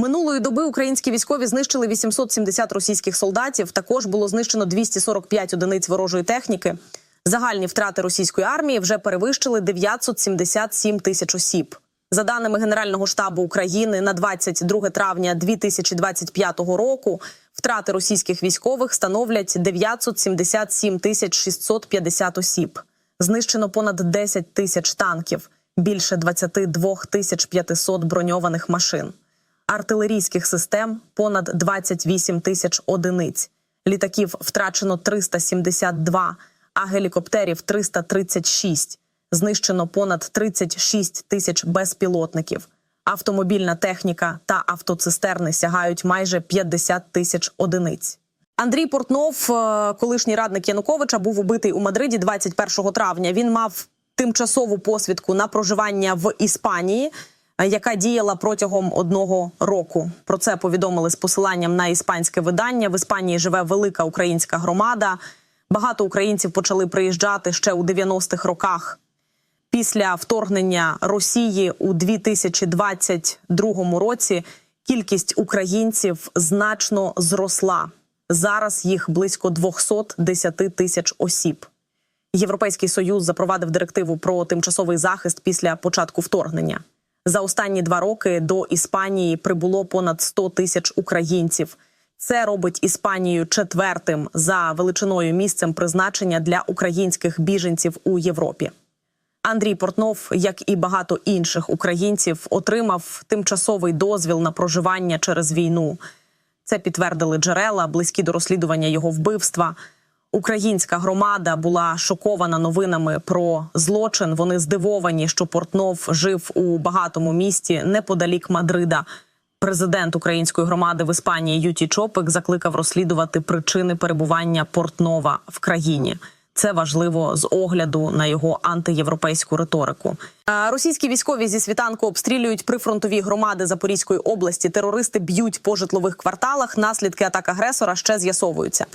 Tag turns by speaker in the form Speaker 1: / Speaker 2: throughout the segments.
Speaker 1: Минулої доби українські військові знищили 870 російських солдатів. Також було знищено 245 одиниць ворожої техніки. Загальні втрати російської армії вже перевищили 977 тисяч осіб. За даними Генерального штабу України, на 22 травня 2025 року втрати російських військових становлять 977 тисяч 650 осіб. Знищено понад 10 тисяч танків, більше 22 тисяч 500 броньованих машин, артилерійських систем понад 28 тисяч одиниць. Літаків втрачено 372, а гелікоптерів 336. Знищено понад 36 тисяч безпілотників. Автомобільна техніка та автоцистерни сягають майже 50 тисяч одиниць. Андрій Портнов, е, колишній радник Януковича, був убитий у Мадриді 21 травня. Він мав тимчасову посвідку на проживання в Іспанії, яка діяла протягом одного року. Про це повідомили з посиланням на іспанське видання. В Іспанії живе велика українська громада. Багато українців почали приїжджати ще у 90-х роках. Після вторгнення Росії у 2022 році кількість українців значно зросла. Зараз їх близько 210 тисяч осіб. Європейський союз запровадив директиву про тимчасовий захист після початку вторгнення. За останні два роки до Іспанії прибуло понад 100 тисяч українців. Це робить Іспанію четвертим за величиною місцем призначення для українських біженців у Європі. Андрій Портнов, як і багато інших українців, отримав тимчасовий дозвіл на проживання через війну. Це підтвердили джерела, близькі до розслідування його вбивства. Українська громада була шокована новинами про злочин. Вони здивовані, що Портнов жив у багатому місті неподалік Мадрида. Президент української громади в Іспанії Юті Чопик закликав розслідувати причини перебування Портнова в країні. Це важливо з огляду на його антиєвропейську риторику. Російські військові зі світанку обстрілюють прифронтові громади Запорізької області. Терористи б'ють по житлових кварталах. Наслідки атак агресора ще з'ясовуються.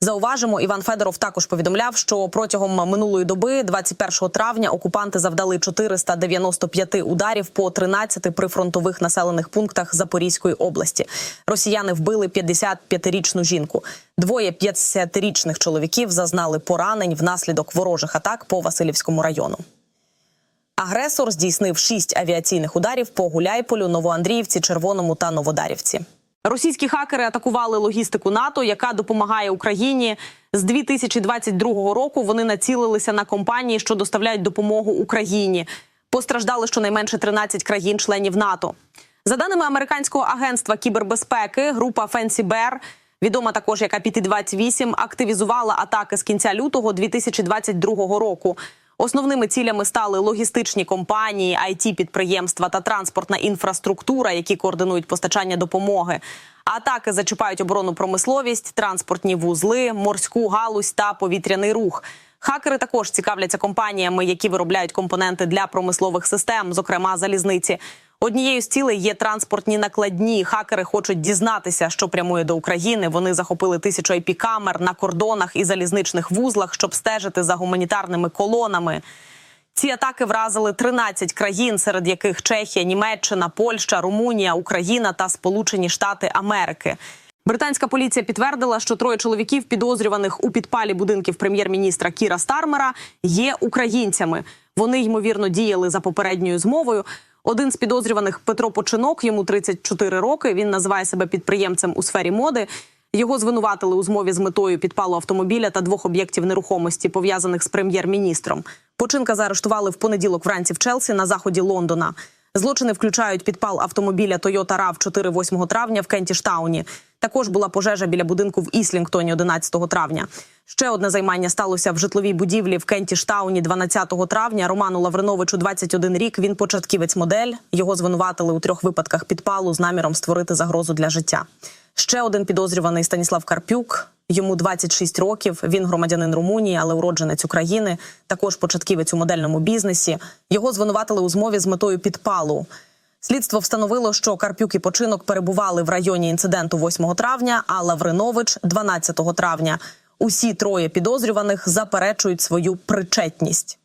Speaker 1: Зауважимо, Іван Федоров також повідомляв, що протягом минулої доби, 21 травня, окупанти завдали 495 ударів по 13 прифронтових населених пунктах Запорізької області. Росіяни вбили 55-річну жінку. Двоє 50-річних чоловіків зазнали поранень внаслідок ворожих атак по Васильівському району. Агресор здійснив шість авіаційних ударів по Гуляйполю, Новоандріївці, Червоному та Новодарівці. Російські хакери атакували логістику НАТО, яка допомагає Україні. З 2022 року вони націлилися на компанії, що доставляють допомогу Україні. Постраждали щонайменше 13 країн-членів НАТО. За даними американського агентства кібербезпеки, група Fancy Bear, відома також як APT-28, активізувала атаки з кінця лютого 2022 року. Основними цілями стали логістичні компанії, it підприємства та транспортна інфраструктура, які координують постачання допомоги. Атаки зачіпають оборонну промисловість, транспортні вузли, морську галузь та повітряний рух. Хакери також цікавляться компаніями, які виробляють компоненти для промислових систем, зокрема залізниці. Однією з цілей є транспортні накладні. Хакери хочуть дізнатися, що прямує до України. Вони захопили тисячу ip камер на кордонах і залізничних вузлах, щоб стежити за гуманітарними колонами. Ці атаки вразили 13 країн, серед яких Чехія, Німеччина, Польща, Румунія, Україна та Сполучені Штати Америки. Британська поліція підтвердила, що троє чоловіків, підозрюваних у підпалі будинків прем'єр-міністра Кіра Стармера, є українцями. Вони ймовірно діяли за попередньою змовою. Один з підозрюваних Петро Починок, йому 34 роки. Він називає себе підприємцем у сфері моди. Його звинуватили у змові з метою підпалу автомобіля та двох об'єктів нерухомості, пов'язаних з прем'єр-міністром. Починка заарештували в понеділок вранці в Челсі на заході Лондона. Злочини включають підпал автомобіля Toyota rav 4 8 травня в Кентіштауні. Також була пожежа біля будинку в Іслінгтоні 11 травня. Ще одне займання сталося в житловій будівлі в Кентіштауні 12 травня. Роману Лавриновичу 21 рік. Він початківець модель. Його звинуватили у трьох випадках підпалу з наміром створити загрозу для життя. Ще один підозрюваний Станіслав Карпюк. Йому 26 років. Він громадянин Румунії, але уродженець України. Також початківець у модельному бізнесі. Його звинуватили у змові з метою підпалу. Слідство встановило, що Карпюк і починок перебували в районі інциденту 8 травня, а Лавринович 12 травня. Усі троє підозрюваних заперечують свою причетність.